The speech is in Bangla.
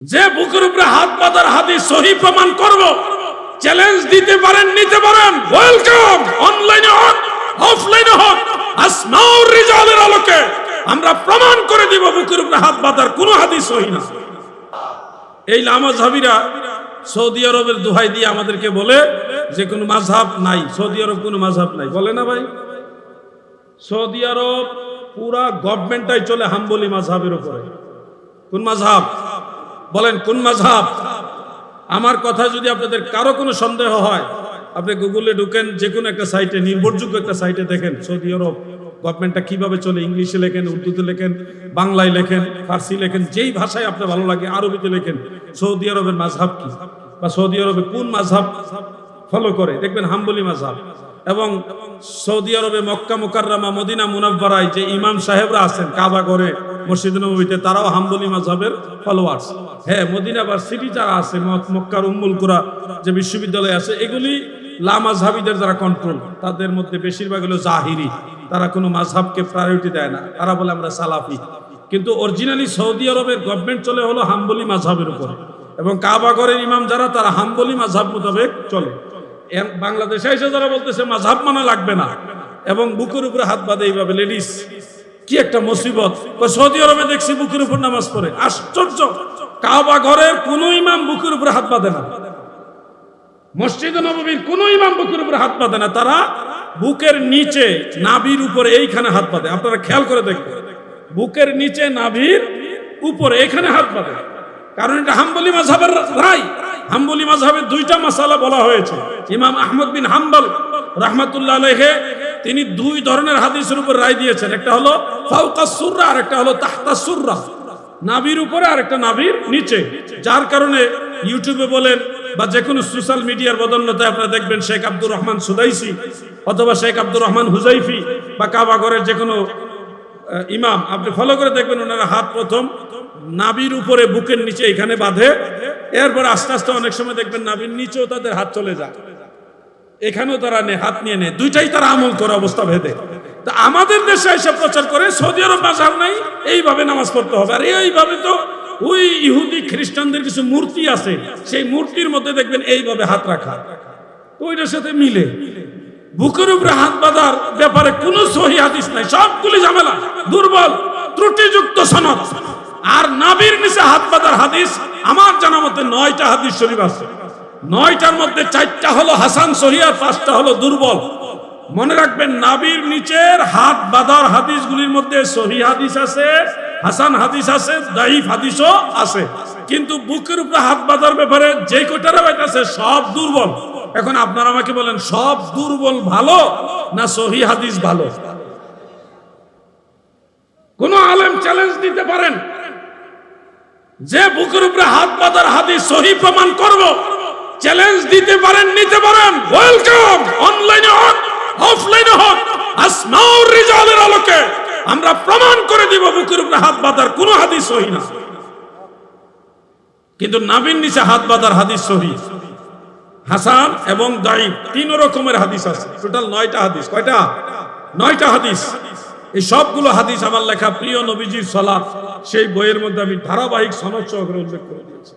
যে বুকের উপরে হাত পাতার হাদিস সহি প্রমাণ করব চ্যালেঞ্জ দিতে পারেন, নিতে পারেন। ওয়েলকাম অনলাইনে হোক অফলাইনে হোক, আসমাউর রিজালের আলোকে আমরা প্রমাণ করে দিব বুকের উপরে হাত পাতার কোনো হাদিস সহি না। এই লামা ঝাবিরা সৌদি আরবের দোহাই দিয়ে আমাদেরকে বলে যে কোনো মাঝহাব নাই, সৌদি আরব কোনো মাঝহাব নাই। বলে না ভাই? সৌদি আরব পুরা গভর্নমেন্টটাই চলে হাম্বলি মাঝহাবের উপরে। কোন মাঝহাব? বলেন, কোন মাঝহাব? আমার কথা যদি আপনাদের কারও কোনো সন্দেহ হয়, আপনি গুগলে ঢুকেন, যে কোনো একটা সাইটে, নির্ভরযোগ্য একটা সাইটে দেখেন, সৌদি আরব গভর্নমেন্টটা কীভাবে চলে, ইংলিশে লেখেন, উর্দুতে লেখেন, বাংলায় লেখেন, ফার্সি লেখেন, যেই ভাষায় আপনার ভালো লাগে, আরবিতে লেখেন, সৌদি আরবের মাঝহাব কি? বা সৌদি আরবে কোন মাঝহাব ফলো করে? দেখবেন হাম্বলি মাঝহাব। এবং সৌদি আরবে মক্কা মুকাররামা, মদিনা মুনাব্বারায় যে ইমাম সাহেবরা আছেন, কাবা করে মসজিদ নবীতে তারাও হাম্বলি মাঝহাবের ফলোয়ার্স হ্যাঁ মদিনা ভার্সিটি যারা আছে, মক- মক্কার উম্মুল কুরা যে বিশ্ববিদ্যালয় আছে, এগুলি লা মাঝহাবিদের যারা কন্ট্রোল তাদের মধ্যে বেশিরভাগ হলো জাহিরি। তারা কোনো মাঝহাবকে প্রায়োরিটি দেয় না। তারা বলে আমরা সালাফি। কিন্তু অরিজিনালি সৌদি আরবের গভর্নমেন্ট চলে হলো হাম্বলি মাঝহাবের উপরে। এবং কাবাগরের ইমাম যারা, তারা হাম্বলি মাঝহাব মোতাবেক চলে। বাংলাদেশে এসে যারা বলতেছে মাঝহাব মানা লাগবে না। এবং বুকের উপরে হাত বাঁধে এইভাবে লেডিস কি একটা মুসিবত? সৌদি আরবে দেখছি বুকের উপর নামাজ পড়ে। আশ্চর্য! কাবা ঘরের কোন ইমাম বুকের উপরে হাত বাঁধে না। মসজিদ নববীর কোন ইমাম বুকের উপরে হাত বাঁধে না। তারা বুকের নিচে নাভির উপরে এইখানে হাত বাঁধে। আপনারা খেয়াল করে দেখবেন। বুকের নিচে নাভির উপরে এখানে হাত বাঁধে। কারণ এটা হাম্বলি মাঝহাবের রায় দুইটা মাসালা বলা হয়েছে। ইমাম আহমদ বিন হাম্বল রাহমাতুল্লাহ তিনি দুই ধরনের হাদিসের উপর রায় দিয়েছেন। একটা হলো সুররা, আর একটা হলো তাহতা সুররা। নাভির উপরে আর একটা নাভির নিচে। যার কারণে ইউটিউবে বলেন বা যে কোনো সোশ্যাল মিডিয়ার বদন্যতায় আপনারা দেখবেন শেখ আব্দুর রহমান সুদাইসি অথবা শেখ আব্দুর রহমান হুজাইফি বা কাবাগরের যে কোনো ইমাম, আপনি ফলো করে দেখবেন ওনারা হাত প্রথম নাবির উপরে, বুকের নিচে এখানে বাঁধে। এরপর আস্তে আস্তে অনেক সময় দেখবেন নাভির নিচেও তাদের হাত চলে যায়। এখানেও তারা নে হাত নিয়ে নেয়। দুইটাই তারা আমল করে অবস্থা ভেদে। তা আমাদের দেশে এসে প্রচার করে, সৌদি আরব মাঝাব নাই এইভাবে নামাজ পড়তে হবে। আর এইভাবে তো ওই ইহুদি খ্রিস্টানদের কিছু মূর্তি আছে, সেই মূর্তির মধ্যে দেখবেন এইভাবে হাত রাখা। ওইটার সাথে মিলে। বুকের উপরে হাত বাঁধার ব্যাপারে কোনো সহি হাদিস নাই। সবগুলি ঝামেলা, দুর্বল, ত্রুটিযুক্ত সনদ। আর নাবির নিচে হাত বাঁধার হাদিস, আমার জানা মতে নয়টা হাদিস শরীফ আছে। নয়টার মধ্যে চারটা হলো হাসান সহি আর পাঁচটা হলো দুর্বল। মনে রাখবেন, নাবির নিচের হাত বাঁধার হাদিসগুলির মধ্যে সহি হাদিস আছে, হাসান হাদিস আছে দাইফ হাদিসও আছে। কিন্তু বুকের উপরে হাত বাঁধার ব্যাপারে যে কটা রেওয়ায়ত আছে, সব দুর্বল। এখন আপনারা আমাকে বলেন, সব দুর্বল ভালো না সহি হাদিস ভালো? কোন আলেম চ্যালেঞ্জ দিতে পারেন? যে বুকের উপরে হাত বাঁধার হাদিস সহি প্রমাণ করব চ্যালেঞ্জ দিতে পারেন, নিতে পারেন। ওয়েলকাম অনলাইনে হোক অফলাইনে হোক, আসমাউর রিজালের আলোকে আমরা প্রমাণ করে দিব বুকের উপরে হাত বাঁধার কোনো হাদিস সহি না। কিন্তু নাবিন নিচে হাত বাঁধার হাদিস সহি। হাসান এবং দাইব তিন রকমের হাদিস আছে। টোটাল নয়টা হাদিস। কয়টা? নয়টা হাদিস। এই সবগুলো হাদিস আমার লেখা প্রিয় নবীজির সলাপ সেই বইয়ের মধ্যে আমি ধারাবাহিক সনদ সহকারে উল্লেখ করে দিয়েছি।